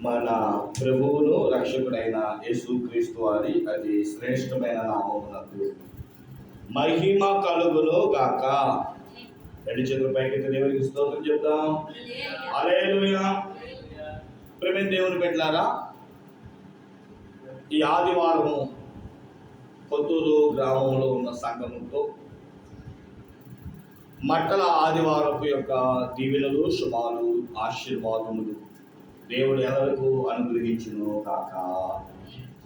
మన ప్రభువును రక్షకుడైన యేసుక్రీస్తు వారి అది శ్రేష్టమైన నామమునకు మహిమ కలుగును గాక. రెండు చేతుల పైకి దేవునికి స్తోత్రం చెప్తాం అలేలుయా ప్రేమ దేవుని పెట్టారా ఈ ఆదివారము కొత్తూరు గ్రామంలో ఉన్న సంఘముతో మట్టల ఆదివారపు యొక్క దీవెనలు శుభాలు ఆశీర్వాదములు దేవుడు ఎవరికి అనుగ్రహించును కాక.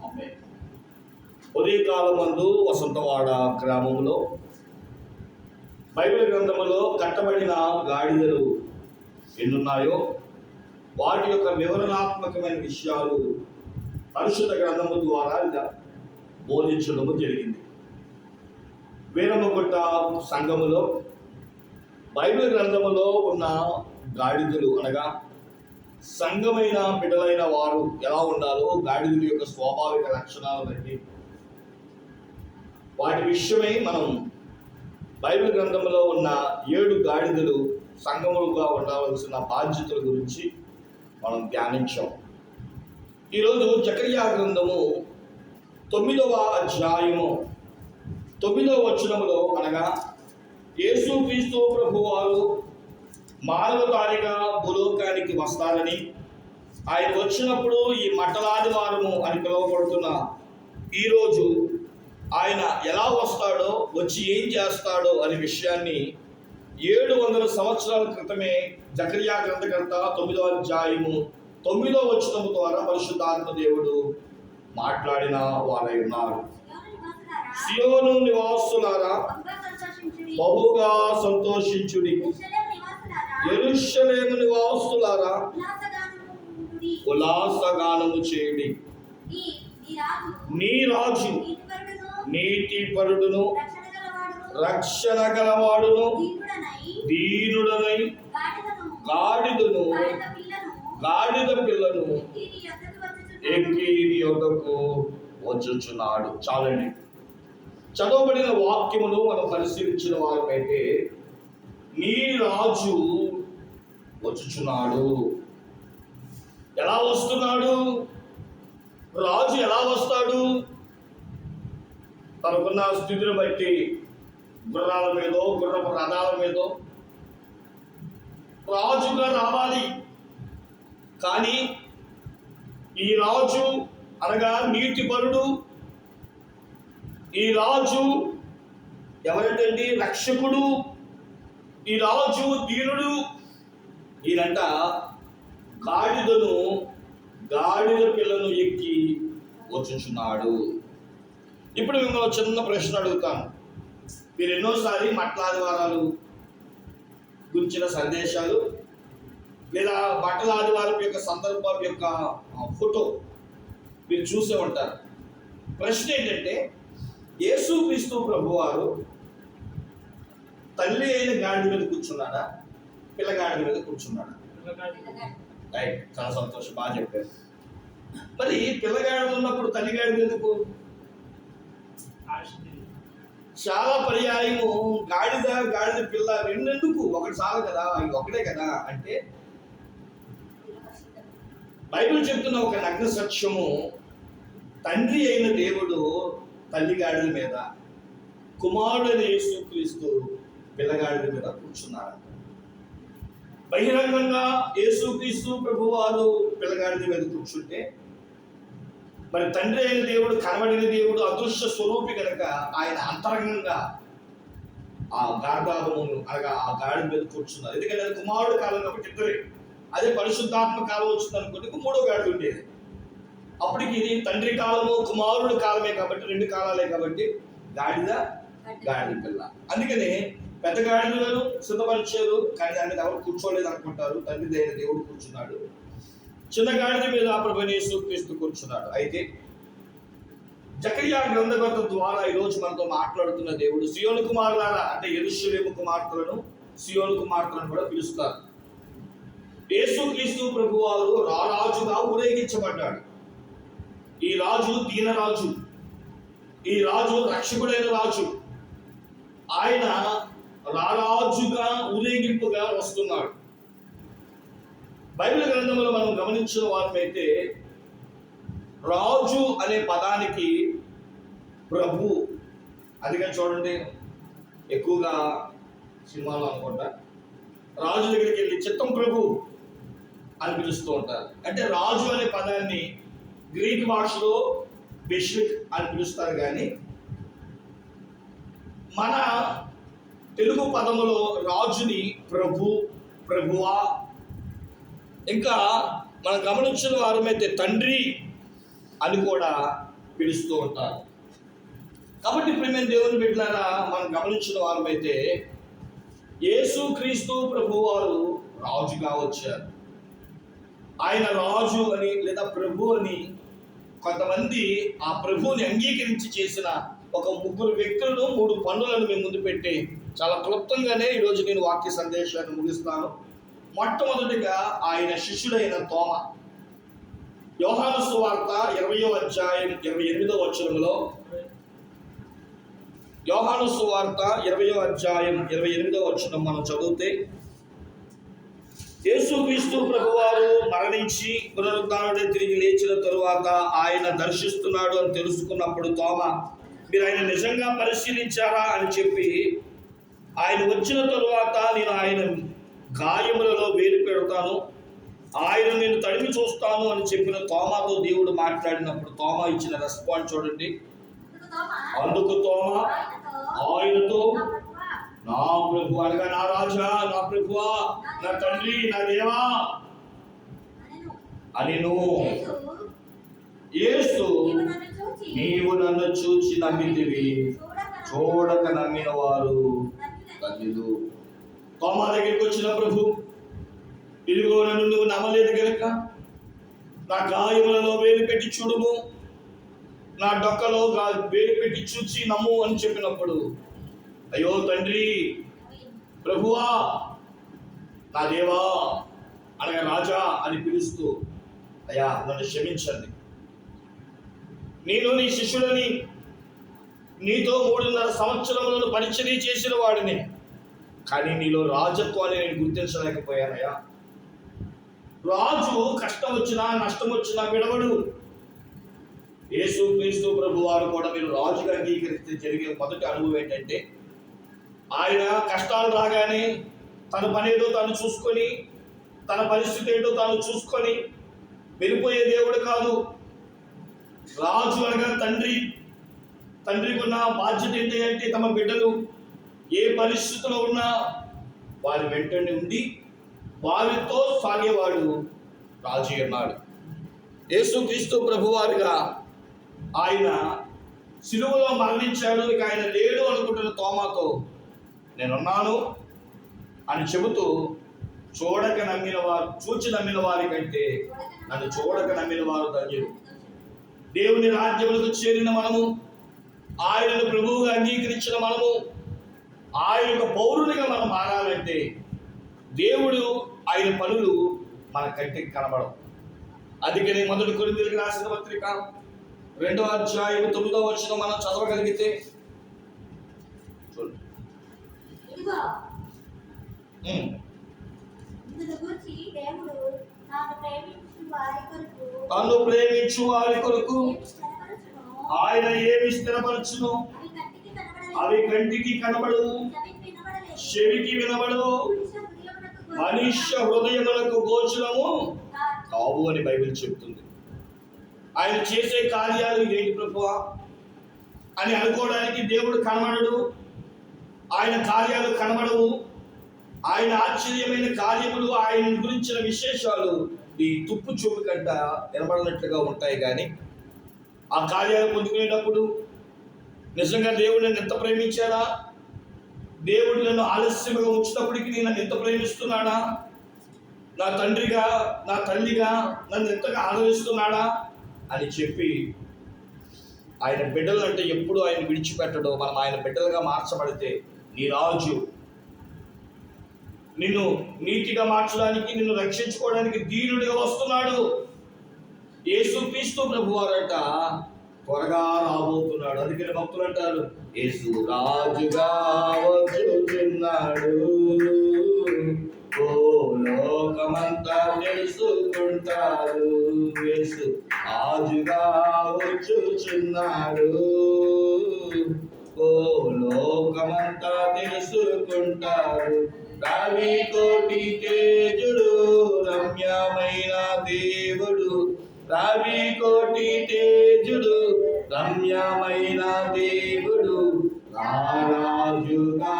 ఆమె ఉదయకాలం మందు వసంతవాడ గ్రామంలో బైబిల్ గ్రంథములో కట్టబడిన గాడిదలు ఎన్నున్నాయో? వాటి యొక్క వివరణాత్మకమైన విషయాలు పరిశుద్ధ గ్రంథము ద్వారా ఇలా బోధించడము జరిగింది. వీరమ్మగుట్ట సంఘములో బైబిల్ గ్రంథములో ఉన్న గాడిదలు అనగా సంఘమైన బిడ్డలైన వారు ఎలా ఉండాలో గాడిదల యొక్క స్వాభావిక లక్షణాలు బట్టి వాటి విషయమై మనం బైబిల్ గ్రంథంలో ఉన్న ఏడు గాడిదలు సంఘములుగా ఉండవలసిన బాధ్యతల గురించి మనం ధ్యానించాం. ఈరోజు చక్రియా గ్రంథము తొమ్మిదవ అధ్యాయము తొమ్మిదవ వచనములో అనగా యేసుక్రీస్తు ప్రభు వారు మానవ తారీగా భూలోకానికి వస్తారని ఆయన వచ్చినప్పుడు ఈ మట్టలాదివారము అని పిలువబడుతున్న ఈరోజు ఆయన ఎలా వస్తాడో వచ్చి ఏం చేస్తాడో అనే విషయాన్ని ఏడు వందల సంవత్సరాల క్రితమే జకర్యా గ్రంథకర్త తొమ్మిదో అధ్యాయము తొమ్మిదో వచనము ద్వారా పరిశుద్ధాత్మ దేవుడు మాట్లాడిన వారై ఉన్నారు. సియోను నివాసులారా బహుగా సంతోషించుడి. ఎరుషలేము నివాసులారా ఉల్లాసగానము చేయుడి. నీ రాజు నీతి పరుడును రక్షణ గలవాడును దీనుడనై గాడిదను గాడిద పిల్లను ఎక్కి నీ యొక్కకు వచ్చుచున్నాడు. చాలండి. చదవబడిన వాక్యమును మనం పరిశీలించిన వారికైతే నీ రాజు వచ్చుచున్నాడు. ఎలా వస్తున్నాడు? రాజు ఎలా వస్తాడు? తనకున్న స్థితిని బట్టి గుర్రాల మీదో గుర్రపు రథాల మీదో రాజుగా రావాలి. కానీ ఈ రాజు అనగా నీతిపరుడు ఈ రాజు ఎవరంటే రక్షకుడు. ఈ రాజు దీనుడు ఈయనంట గాడిదను గాడిద పిల్లను ఎక్కి వచ్చుచున్నాడు. ఇప్పుడు మిమ్మల్ని చిన్న ప్రశ్న అడుగుతాను మీరు ఎన్నోసారి మట్లాదివారాలు గురించిన సందేశాలు లేదా బట్టల ఆదివారం యొక్క సందర్భం యొక్క ఫోటో మీరు చూసే ఉంటారు. ప్రశ్న ఏంటంటే యేసుక్రీస్తు ప్రభువారు తల్లి అయిన గాడి మీద కూర్చున్నాడా? పిల్లగాడి మీద కూర్చున్నాడు. రైట్ చాలా సంతోషం. బాగా చెప్పారు. మరి పిల్లగాడిద ఉన్నప్పుడు తల్లిగాడి ఎందుకు? చాలా పర్యాయము. గాడిద గాడిద పిల్ల రెండెందుకు ఒకటి చాలు కదా ఇది ఒకటే కదా అంటే బైబిల్ చెప్తున్న ఒక నగ్న సత్యము. తండ్రి అయిన దేవుడు తల్లి మీద మీద కుమారుడైన యేసుక్రీస్తు పిల్లగాడిద మీద కూర్చున్నారు బహిరంగంగా యేసుక్రీస్తు ప్రభువారు పిల్లగాడి మీద కూర్చుంటే మరి తండ్రి అయిన దేవుడు కనబడిన దేవుడు అదృశ్య స్వరూపి కనుక ఆయన అంతరంగంగా ఆ గార్ధాపమును అనగా ఆ గాడి మీద కూర్చున్నారు. ఎందుకంటే అది కుమారుడు కాలం కాబట్టి ఇద్దరే. అదే పరిశుద్ధాత్మ కాలం వచ్చింది అనుకోండి మూడో గాడి ఉండేది అప్పటికి ఇది తండ్రి కాలము కుమారుడు కాలమే కాబట్టి రెండు కాలాలే కాబట్టి గాడిద గాడిద పిల్ల. అందుకనే పెద్ద గాడిదలను సిద్ధపరిచారు కానీ దాని మీద ఎవరు కూర్చోలేదు అనుకుంటారు తండ్రి దగ్గర దేవుడు కూర్చున్నాడు. చిన్న గాడిద మీద ప్రభునేసు క్రీస్తు కూర్చున్నాడు. అయితే జకరియా గ్రంథకర్త ద్వారా ఈరోజు మనతో మాట్లాడుతున్న దేవుడు సియోను కుమారులారా అంటే ఎరుషులేము కుమార్తెలను సియోను కుమార్తెలను కూడా పిలుస్తారు. యేసుక్రీస్తు ప్రభు వారు రారాజుగా ఊరేగించబడ్డాడు. ఈ రాజు దీనరాజు. ఈ రాజు రక్షకుడైన రాజు. ఆయన రారాజుగా ఊరేగింపుగా వస్తున్నాడు. బైబిల్ గ్రంథంలో మనం గమనించిన వారమైతే రాజు అనే పదానికి ప్రభు. అదిగా చూడండి ఎక్కువగా సినిమాలు అనుకుంటా. రాజు దగ్గరికి వెళ్ళి చిత్తం ప్రభు అని పిలుస్తూ ఉంటారు. అంటే రాజు అనే పదాన్ని గ్రీక్ భాషలో బిష్విక్ అని పిలుస్తారు కానీ మన తెలుగు పదములో రాజుని ప్రభు ప్రభువా. ఇంకా మనం గమనించిన వారమైతే తండ్రి అని కూడా పిలుస్తూ ఉంటారు. కాబట్టి ప్రేమ దేవుని బిడ్డలారా మనం గమనించిన వారమైతే యేసు క్రీస్తు ప్రభు వారు రాజుగా వచ్చారు. ఆయన రాజు అని లేదా ప్రభు అని కొంతమంది ఆ ప్రభువుని అంగీకరించి చేసిన ఒక ముగ్గురు వ్యక్తులను మూడు పనులను మేము ముందు పెట్టి చాలా క్లుప్తంగానే ఈరోజు నేను వాక్య సందేశాన్ని ముగిస్తాను. మొట్టమొదటిగా ఆయన శిష్యుడైన తోమ. యోహాను సువార్త ఇరవయో అధ్యాయం ఇరవై ఎనిమిదో వచనంలో యోహాను సువార్త ఇరవయో అధ్యాయం ఇరవై ఎనిమిదో వచనం మనం చదివితే యేసుక్రీస్తు ప్రభువారు మరణించి పునరుద్ధానుడే తిరిగి లేచిన తరువాత ఆయన దర్శిస్తున్నాడు అని తెలుసుకున్నప్పుడు తోమ మీరు ఆయన నిజంగా పరిశీలించారా? అని చెప్పి ఆయన వచ్చిన తరువాత నేను ఆయన గాయములలో వేలు పెడతాను. ఆయన నేను తడిమి చూస్తాను అని చెప్పిన తోమాతో దేవుడు మాట్లాడినప్పుడు తోమ ఇచ్చిన రెస్పాన్స్ చూడండి. అందుకు తోమ ఆయనతో నా ప్రభు అనగా నా రాజా నా ప్రభువా నా తండ్రి నా దేవా అని నువ్వు ఏసు నీవు నన్ను చూచి నమ్మితివి. చూడక నమ్మిన వారు ధన్యులు కోమా దగ్గరికి వచ్చిన ప్రభు. ఇదిగో నన్ను నువ్వు నమ్మలేదు గనక నా గాయములలో వేలు పెట్టి చూడుము. నా డొక్కలో వేలు పెట్టి చూచి నమ్ము అని చెప్పినప్పుడు అయ్యో తండ్రి ప్రభువా నా దేవా అనగా రాజా అని పిలుస్తూ అయ్యా నన్ను క్షమించండి. నేను నీ శిష్యుడని నీతో మూడున్నర సంవత్సరములను పరిచర్య చేసిన వాడిని. కానీ నీలో రాజత్వాన్ని నేను గుర్తించలేకపోయానయ్యా. రాజు కష్టం వచ్చినా నష్టం వచ్చినా విడవడు. యేసు క్రీస్తు ప్రభు వారు కూడా మీరు రాజుగా అంగీకరిస్తే జరిగే మొదటి అనుభవం ఏంటంటే ఆయన కష్టాలు రాగానే తన పనేదో తను తాను చూసుకొని తన పరిస్థితి ఏంటో తాను చూసుకొని వెళ్ళిపోయే దేవుడు కాదు. రాజు అనగా తండ్రి. తండ్రికి ఉన్న బాధ్యత ఏంటి అంటే తమ బిడ్డలు ఏ పరిస్థితిలో ఉన్నా వారి వెంటనే ఉండి వారితో సాగేవాడు రాజు అన్నాడు యేసుక్రీస్తు ప్రభువారుగా ఆయన సిలువలో మరణించాడు ఇక ఆయన లేడు అనుకుంటున్న తోమాతో నేనున్నాను అని చెబుతూ చూడక నమ్మిన వారు చూచి నమ్మిన వారి కంటే నన్ను చూడక నమ్మిన వారు ధన్యులు. దేవుని రాజ్యములకు చేరిన మనము ఆయనను ప్రభువుగా అంగీకరించిన మనము ఆయన యొక్క పౌరునిగా మనం మారాలంటే దేవుడు ఆయన పనులు మన కంటికి కనబడవు. అందుకని మొదటి కొరింథీయులకు రాసిన పత్రిక రెండో అధ్యాయం తొమ్మిదో వచ్చిన మనం చదవగలిగితే చూడండి. తాను ప్రేమించు వారి కొరకు ఆయన ఏమి స్థిరపరచును? అవి కంటికి కనబడు చెవికి వినబడు చెవికి మనుష్య హృదయములకు గోచరము కావు అని బైబిల్ చెప్తుంది. ఆయన చేసే కార్యాలు ఏంటి ప్రభు అని అనుకోవడానికి దేవుడు కనబడడు ఆయన కార్యాలు కనబడవు ఆయన ఆశ్చర్యమైన కార్యములు ఆయన గురించిన విశేషాలు ఈ తుప్పు చూపు కంట నిలబడినట్లుగా ఉంటాయి కానీ ఆ కార్యాలు పొందుకునేటప్పుడు నిజంగా దేవుడు నన్ను ఎంత ప్రేమించాడా? దేవుడు నన్ను ఆలస్యంగా ఉంచినప్పటికీ నేను నన్ను ఎంత ప్రేమిస్తున్నాడా? నా తండ్రిగా నా తల్లిగా నన్ను ఎంతగా ఆదరిస్తున్నాడా? అని చెప్పి ఆయన బిడ్డలు అంటే ఎప్పుడు ఆయన విడిచిపెట్టడో. మనం ఆయన బిడ్డలుగా మార్చబడితే నీ రాజు నిన్ను నీతిగా మార్చడానికి నిన్ను రక్షించుకోవడానికి దీనుడిగా వస్తున్నాడు. యేసుక్రీస్తు ప్రభు వారట త్వరగా రాబోతున్నాడు. అందుకని భక్తులు అంటారు యేసు రాజుగా వచ్చుతున్నాడు ఓ లోకమంతా తెలుసుకుంటారు. యేసు రాజుగా వచ్చుచున్నాడు ఓ లోకమంతా తెలుసుకుంటారు. రవి కోటి రమ్యమైన దేవుడు రారాజుగా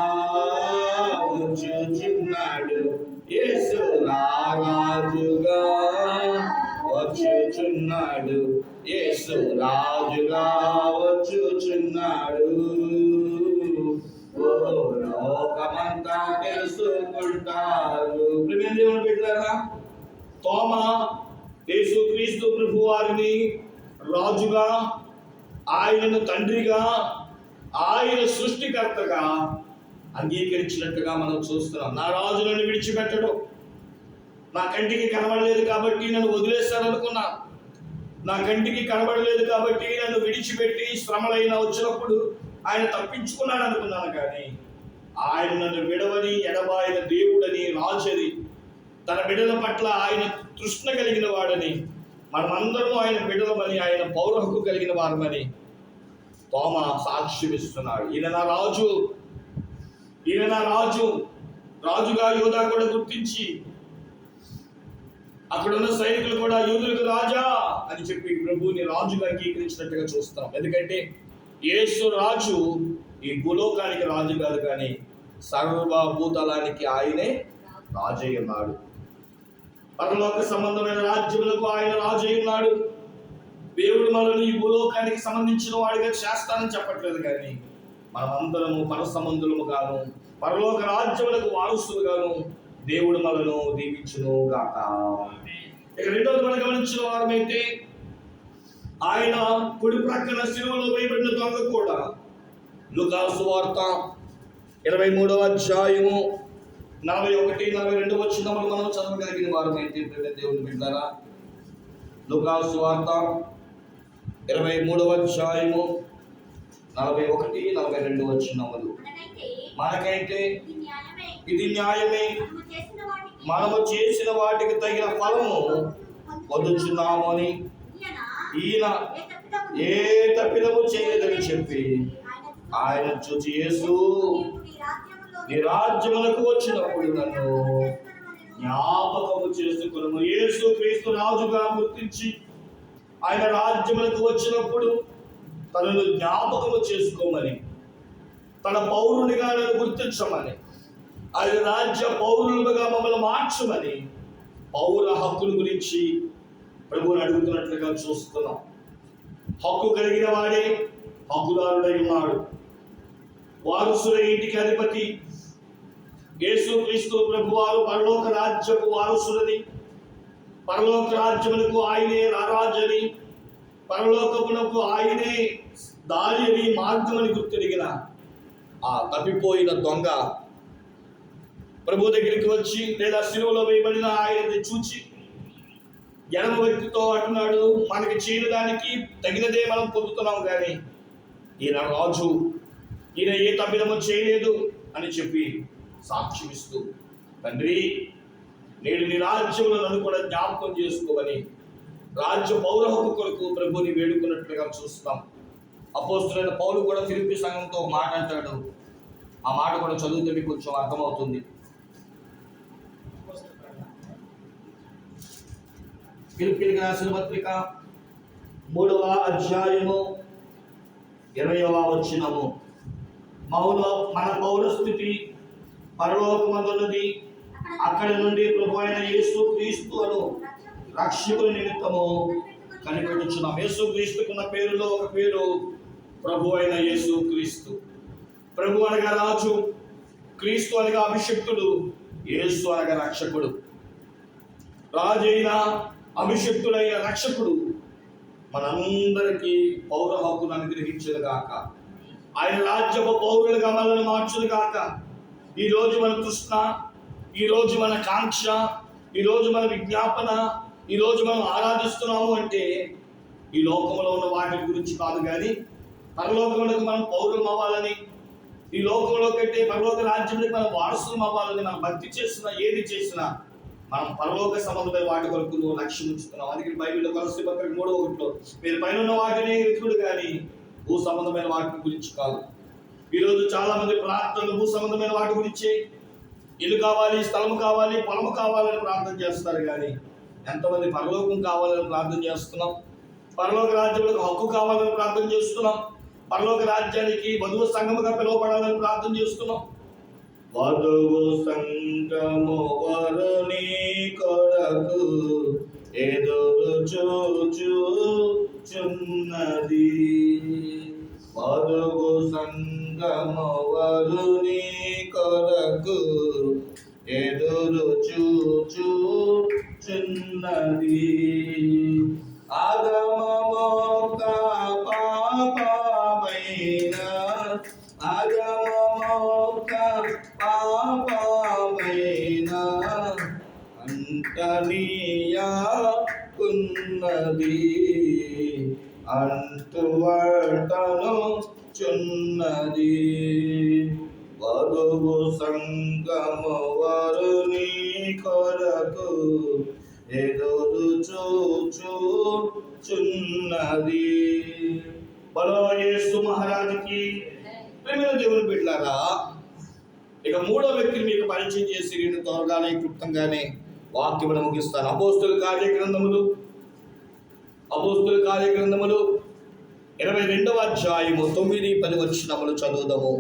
వచ్చుచున్నాడు. యేసు రారాజుగా వచ్చుచున్నాడు. యేసు రాజుగా వచ్చుచున్నాడు. లోకమంతా తెలుసుకుంటారు. ప్రియమైన దేవుని బిడ్డలారా తోమ యేసు క్రీస్తు ప్రభు వారిని రాజుగా ఆయనను తండ్రిగా ఆయన సృష్టికర్తగా అంగీకరించినట్టుగా మనం చూస్తున్నాం. నా రాజు నన్ను విడిచిపెట్టడు. నా కంటికి కనబడలేదు కాబట్టి నన్ను వదిలేస్తారనుకున్నా నా కంటికి కనబడలేదు కాబట్టి నన్ను విడిచిపెట్టి శ్రమలైన వచ్చినప్పుడు ఆయన తప్పించుకున్నాడు అనుకున్నాను కానీ ఆయన నన్ను విడవని ఎడబాయిన దేవుడని రాజని తన బిడ్డల పట్ల ఆయన తృష్ణ కలిగిన వాడని మనమందరం ఆయన బిడ్డలమని ఆయన పౌర హక్కు కలిగిన వారమని తోమ సాక్ష్యమిస్తున్నాడు ఈయన నా రాజు. ఈయన నా రాజు. రాజుగా యోధా కూడా గుర్తించి అక్కడ ఉన్న సైనికులు కూడా యూదులకు రాజా అని చెప్పి ప్రభువుని రాజుగా అంగీకరించినట్టుగా చూస్తాం ఎందుకంటే యేసు రాజు ఈ భూలోకానికి రాజు కాదు కానీ సర్వభూతలానికి ఆయనే రాజయ్య ఉన్నాడు. పరలోక సంబంధమైన రాజ్యములకు ఆయన రాజు ఉన్నాడు. దేవుడు మనల్ని ఈ భూలోకానికి సంబంధించిన వాడిగా చేస్తానని చెప్పట్లేదు కానీ మనమందరము పర సంబంధులము గాను పరలోక రాజ్యములకు వారసులు గాను దేవుడు మనను దీవించును గాక. ఇక రెండోది మనం గమనించిన వారమైతే ఆయన కుడి ప్రక్కన శిలువలో వేయబడిన దొంగ కూడా. లుకాసు వార్త ఇరవై మూడవ అధ్యాయము నలభై ఒకటి నలభై రెండు వచ్చినప్పుడు మనం చదవగలిగిన వారమైతే ప్రియమైన దేవుని బిడ్డారా? లుకాసు వార్త ఇరవై మూడవ అధ్యాయము నలభై ఒకటి నలభై రెండు వచ్చినములు మనకైతే ఇది న్యాయమే. మనము చేసిన వాటికి తగిన ఫలము పొందుచున్నాము అని ఈయన ఏ తప్పిదము చేయలేదని చెప్పి ఆయన చూచి యేసు నీ రాజ్యములకు వచ్చినప్పుడు నన్ను జ్ఞాపకము చేసుకును యేసు క్రీస్తు రాజుగా గుర్తించి ఆయన రాజ్యములకు వచ్చినప్పుడు తనను జ్ఞాపకము చేసుకోమని తన పౌరునిగా నన్ను గుర్తించమని ఆయన రాజ్య పౌరులుగా మమ్మల్ని మార్చమని పౌర హక్కుల గురించి ప్రభువుని అడుగుతున్నట్లుగా చూస్తున్నాం. హక్కు కలిగిన వాడే హక్కుదారుడై ఉన్నాడు. వారసుల ఇంటికి అధిపతి యేసుక్రీస్తు ప్రభు వారు పరలోక రాజ్యపు వారసులని పరలోక రాజ్యములకు ఆయనే రారాజని పరలోకమునకు ఆయనే దారి అని మార్గమని గుర్తెరిగిన ఆ తప్పిపోయిన దొంగ ప్రభు దగ్గరికి వచ్చి లేదా శిలువలో వేయబడిన ఆయనని చూచి ఎడమ వ్యక్తితో అంటున్నాడు మనకి చేయడానికి తగినదే మనం పొందుతున్నాం కానీ ఈయన రాజు ఈయన ఏ తప్పిదము చేయలేదు అని చెప్పి సాక్షిమిస్తూ తండ్రి నేడు నీ రాజ్యంలో నన్ను కూడా జ్ఞాపకం చేసుకోమని రాజ్య పౌర హక్కు కొరకు ప్రభుని వేడుకున్నట్లుగా చూస్తాం అపోస్తులైన పౌలు కూడా ఫిలిపి సంఘంతో ఒక మాట అంటాడు. ఆ మాట కూడా చదివితే మీకు కొంచెం అర్థమవుతుంది. ఫిలిపిలకు రాసిన పత్రిక మూడవ అధ్యాయము ఇరవయవ వచ్చినము మౌన మన పౌరస్థితి పరలోకమందున్నది. అక్కడి నుండి ప్రభు అయిన యేసు క్రీస్తు అను రక్షకుల నిమిత్తము కనిపెట్టుచున్నాం. యేసు క్రీస్తుకున్న పేరులో ఒక పేరు ప్రభు అయిన యేసు క్రీస్తు. ప్రభు అనగా రాజు క్రీస్తు అనగా అభిషక్తుడు యేసు అనగా రక్షకుడు. రాజైన అభిషక్తుడైన రక్షకుడు మనందరికీ పౌర హక్కును అనుగ్రహించదు గాక ఆయన రాజ్యపు పౌరులుగా మనల్ని మార్చును ఈరోజు ఈ రోజు మన కృష్ణ ఈ రోజు మన కాంక్ష ఈరోజు మన విజ్ఞాపన ఈరోజు మనం ఆరాధిస్తున్నాము అంటే ఈ లోకంలో ఉన్న వాటి గురించి కాదు కానీ పరలోకంలోకి మనం పౌరులం అవ్వాలని ఈ లోకంలో కంటే పరలోక రాజ్యంలోకి మనం వారసులం అవ్వాలని మనం భక్తి చేస్తున్నా ఏది చేసినా మనం పరలోక సంబంధమైన వాటి కొరకు లక్ష్యం ఉంచుతున్నాం అందుకే బైబిల్లో కొలసి పత్రిక మూడో ఒకటిలో మీరు పైన ఉన్న వాటినే వెతుకుడు కానీ భూ సంబంధమైన వాటి గురించి కాదు. ఈరోజు చాలా మంది ప్రార్థనలు భూ సంబంధమైన వాటి గురించి ఇల్లు కావాలి స్థలం కావాలి పొలం కావాలని ప్రార్థన చేస్తారు కానీ ఎంతమంది పరలోకం కావాలని ప్రార్థన చేస్తున్నాం? పరలోక రాజ్యములకు హక్కు కావాలని ప్రార్థన చేస్తున్నాం? పరలోక రాజ్యానికి వధువు సంఘముగా పిలువబడాలని ప్రార్థన చేస్తున్నాం? వధువు సంగము వరుని కొరకు ఎదురు చూచుచున్నది. వధువు సంగమవరుని కొరకు ఎదురు చూచుచున్నది ఆగమమోక చూచుచున్నది. బలయేసు మహారాజుకి ప్రేమైన దేవుని బిడ్డారా ఇక మూడో వ్యక్తిని మీకు పరిచయం చేసి నేను త్వరగానే క్లుప్తంగానే వాక్యమును ముగిస్తాను. అపోస్తుల కార్యగ్రంథములు అపోస్తుల కార్యగ్రంథములు ఇరవై రెండవ అధ్యాయము తొమ్మిది పది వచ్చినములు చదువుదాము.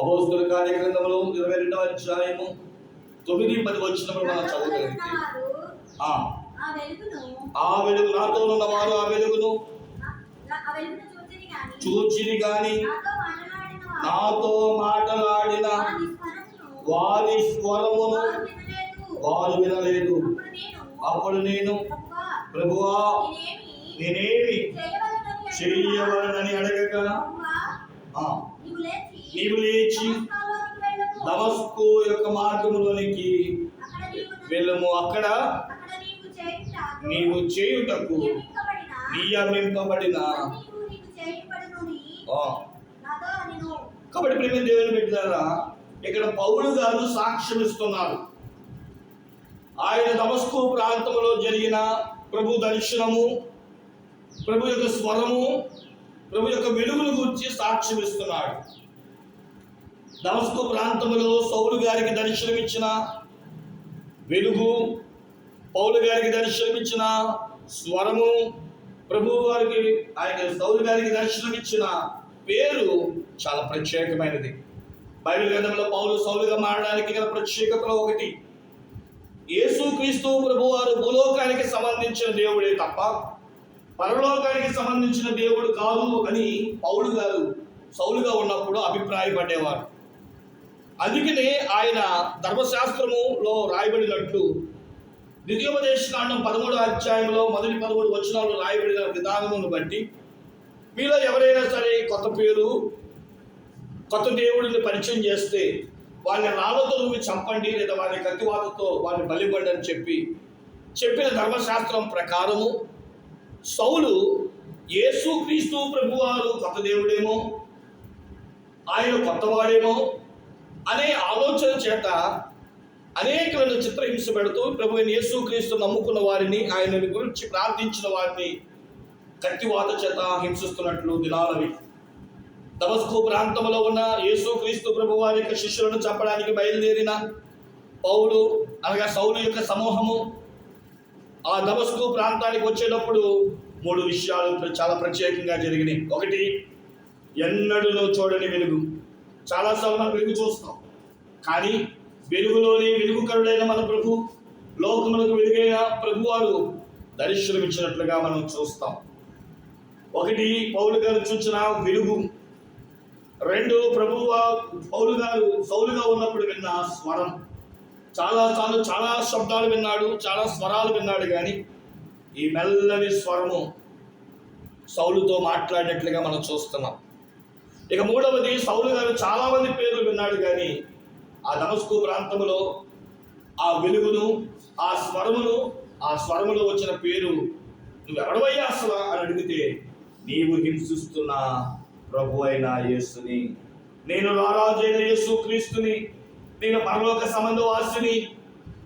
అపోస్తుల కార్యగ్రంథములు ఇరవై రెండవ అధ్యాయము తొమ్మిది పది వచ్చినప్పుడు మనం ఆ, వెలుగు నాతో ఉన్నవారు ఆ వెలుగును ఆ- ఆ వెలుగును చూచిరి గాని. చూచిని గాని. నాతో మాట్లాడిన వారు. స్వరమును. వారి వినలేదు. అప్పుడు నేను ప్రభువా, నేనేమి చేయవలెనని ఆ, నీవు లేచి. దమస్కు యొక్క మార్గములోనికి వెళ్ళము. అక్కడ నీవు చేయుటకు నియమింపబడిన? కాబట్టి ప్రేమ దేవుని పెట్టారా ఇక్కడ పౌలు గారు సాక్ష్యం ఇస్తున్నారు. ఆయన దమస్కు ప్రాంతంలో జరిగిన ప్రభు దర్శనము ప్రభు యొక్క స్వరము ప్రభు యొక్క వెలుగును గురించి సాక్ష్యం ఇస్తున్నాడు. దమస్కు ప్రాంతంలో సౌలు గారికి దర్శనమిచ్చిన వెలుగు పౌలు గారికి దర్శనమిచ్చిన స్వరము ప్రభు వారికి ఆయన సౌలు గారికి దర్శనమిచ్చిన పేరు చాలా ప్రత్యేకమైనది. బైబిల్ గ్రంథంలో పౌలు సౌలుగా మారడానికి గల ప్రత్యేకతలో ఒకటి. యేసుక్రీస్తు ప్రభు వారు భూలోకానికి సంబంధించిన దేవుడే తప్ప పరలోకానికి సంబంధించిన దేవుడు కాదు అని పౌలు గారు సౌలుగా ఉన్నప్పుడు అభిప్రాయపడేవారు. అందుకనే ఆయన ధర్మశాస్త్రములో రాయబడినట్లు ద్వితీయోపదేశ కాండం పదమూడో అధ్యాయంలో మొదటి పదమూడు వచనాలు రాయబడిన విధానమును బట్టి మీలో ఎవరైనా సరే కొత్త పేరు కొత్త దేవుడిని పరిచయం చేస్తే వారిని రాళ్ళతో నువ్వు చంపండి లేదా వారి కత్తివాతతో వారిని బలిపండి అని చెప్పి చెప్పిన ధర్మశాస్త్రం ప్రకారము సౌలు యేసు క్రీస్తు ప్రభువారు కొత్త దేవుడేమో ఆయన కొత్తవాడేమో అనే ఆలోచన చేత అనేకమైన చిత్రహింస పెడుతూ ప్రభు అయిన యేసు క్రీస్తు నమ్ముకున్న వారిని ఆయన గురించి ప్రార్థించిన వారిని కత్తివాత చేత హింసిస్తున్నట్లు దినాలవి దమస్కు ప్రాంతంలో ఉన్న యేసు క్రీస్తు ప్రభు వారి యొక్క శిష్యులను చంపడానికి బయలుదేరిన పౌలు అనగా సౌలు యొక్క సమూహము ఆ దమస్కు ప్రాంతానికి వచ్చేటప్పుడు మూడు విషయాలు చాలా ప్రత్యేకంగా జరిగినాయి. ఒకటి ఎన్నడూ చూడని వెలుగు. చాలాసార్లు మనం వెలుగు చూస్తాం కానీ వెలుగులోని వెలుగుకరుడైన మన ప్రభు లోకములకు వెలుగైన ప్రభు వారు దర్శనమిచ్చినట్లుగా మనం చూస్తాం. ఒకటి పౌలు గారు చూచిన వెలుగు. రెండు ప్రభువు పౌలు గారు సౌలుగా ఉన్నప్పుడు విన్న స్వరం. చాలా సార్లు చాలా శబ్దాలు విన్నాడు చాలా స్వరాలు విన్నాడు కానీ ఈ మెల్లని స్వరము సౌలుతో మాట్లాడినట్లుగా మనం చూస్తున్నాం. ఇక మూడవది సౌలు గారు చాలా మంది పేర్లు విన్నాడు కానీ ఆ దమస్కు ప్రాంతంలో ఆ వెలుగును ఆ స్వరమును ఆ స్వరములో వచ్చిన పేరు నువ్వు ఎవడవయ్యా అసలు? అని అడిగితే నీవు హింసిస్తున్న ప్రభు అయిన యేసుని. నేను రారాజైన యేసు క్రీస్తుని. నేను పరలోక సంబంధ సంబంధవాసిని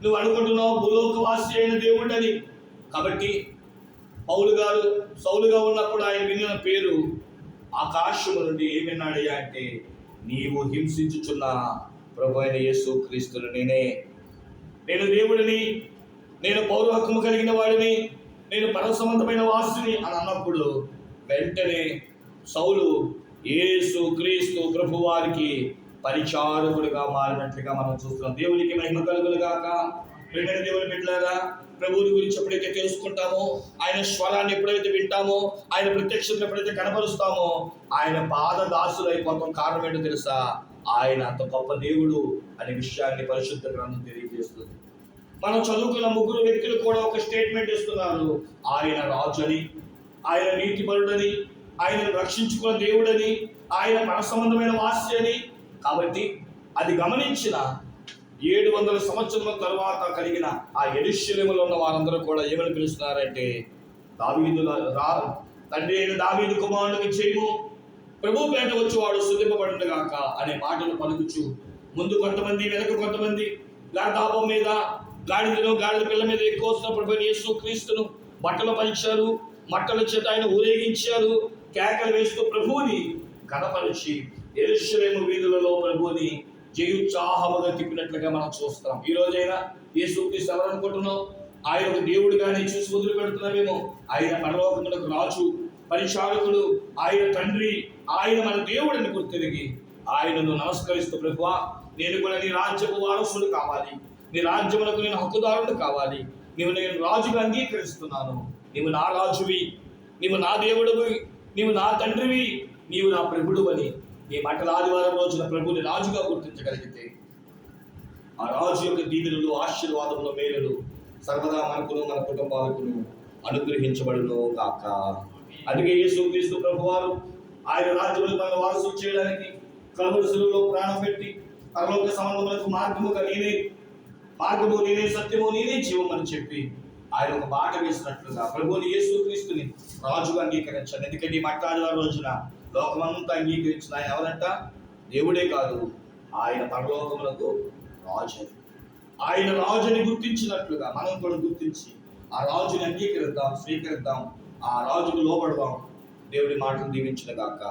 నువ్వు అనుకుంటున్నావు భూలోకవాసి అయిన దేవుడని. కాబట్టి పౌలు గారు సౌలుగా ఉన్నప్పుడు ఆయన వినిన పేరు ఆకాశము నుండి ఏమిన్నాడయ్యా అంటే నీవు హింసించుచున్నా ప్రభు అయిన యేసు క్రీస్తులు నేనే. నేను దేవుడిని నేను పౌర హక్కుము కలిగిన వాడిని నేను పరసంబంధమైన వాసుని అని అన్నప్పుడు వెంటనే సౌలు యేసు క్రీస్తు ప్రభు వారికి పరిచారకుడిగా మారినట్లుగా మనం చూస్తున్నాం. దేవునికి మహిమ కలుగులు గాక. వెంటనే దేవుని బిడ్డలారా ప్రభువుని గురించి ఎప్పుడైతే తెలుసుకుంటామో ఆయన స్వరాన్ని ఎప్పుడైతే వింటామో ఆయన ప్రత్యక్షతను ఎప్పుడైతే కనపరుస్తామో ఆయన పాద దాసులు అయిపోతాం. కారణం ఏంటో తెలుసా? ఆయన అంత గొప్ప దేవుడు అనే విషయాన్ని పరిశుద్ధ గ్రంథం తెలియజేస్తుంది. మనం చదువుకున్న ముగ్గురు వ్యక్తులు కూడా ఒక స్టేట్మెంట్ ఇస్తున్నారు ఆయన రాజు అని ఆయన నీతిపరుడని ఆయన రక్షించుకున్న దేవుడని ఆయన మన సంబంధమైన వాస్య అని కాబట్టి అది గమనించిన ఏడు వందల సంవత్సరాల తర్వాత కలిగిన ఆ ఎరుశ్యలములో ఉన్న వారందరూ కూడా ఏమని పిలుస్తున్నారంటే దావీదు రా తండ్రి అయిన దావీదు కుమారుడికి చేయము ప్రభు పేట వచ్చి వాడు శుద్ధింపబడిన అనే మాటలు పలుకుచు. ముందు కొంతమంది వెనక కొంతమంది గాడాపం మీద గాడిదను గాడిద పిల్ల మీద ఎక్కువ వస్తున్నప్పుడు ప్రభు యేసు క్రీస్తును బట్టలు పంచారు మట్టల చేత ఆయన ఊరేగించారు. కేకలు వేస్తూ ప్రభువుని కనపరిచి ఎరుషలేము వీధులలో ప్రభువుని జయుత్సాహముగా తిప్పినట్లుగా మనం చూస్తాం ఈ రోజైనా ఏ క్రీస్తు అనుకుంటున్నాం ఆయన ఒక దేవుడిగానే చూసి వదిలిపెడుతున్నామేమో ఆయన పరలోకములకు రాజు. పరిచారకుడు ఆయన తండ్రి ఆయన మన దేవుడిని గుర్తిరిగి ఆయనను నమస్కరిస్తూ ప్రభువా నేను కూడా నీ రాజ్యపు వారసుడు కావాలి. నీ రాజ్యములకు నేను హక్కుదారుడు కావాలి. నీవు నేను రాజుగా అంగీకరిస్తున్నాను. నీవు నా రాజువి. నీవు నా దేవుడివి. నీవు నా తండ్రివి. నీవు నా ప్రభుడు అని నీ మటల ఆదివారం రోజున ప్రభుని రాజుగా గుర్తించగలిగితే ఆ రాజు యొక్క దీవెనలు ఆశీర్వాదములు మేలులు సర్వదా మనకును మన కుటుంబాలకును అనుగ్రహించబడును కాక అందుకే యేసు క్రీస్తు ప్రభువారు ఆయన రాజ్యములు మన వారసు చేయడానికి కలవరుసలలో ప్రాణం పెట్టి పరలోక సంబంధములకు మార్గముగా నేనే మార్గము నేనే సత్యము నీనే జీవం అని చెప్పి ఆయన ఒక బాట వేసినట్లుగా ప్రభువుని యేసు క్రీస్తుని రాజుగా అంగీకరించాను ఎందుకంటే ఈ మట్టాదివారం రోజున లోకమంతా అంగీకరించిన ఆయన ఎవరంట? దేవుడే కాదు. ఆయన పరలోకములకు రాజు. ఆయన రాజుని గుర్తించినట్లుగా మనం కూడా గుర్తించి ఆ రాజుని అంగీకరిద్దాం స్వీకరిద్దాం. ఆ రాజుకు లోబడదాం. దేవుడి మాటలు దీవించిన గాక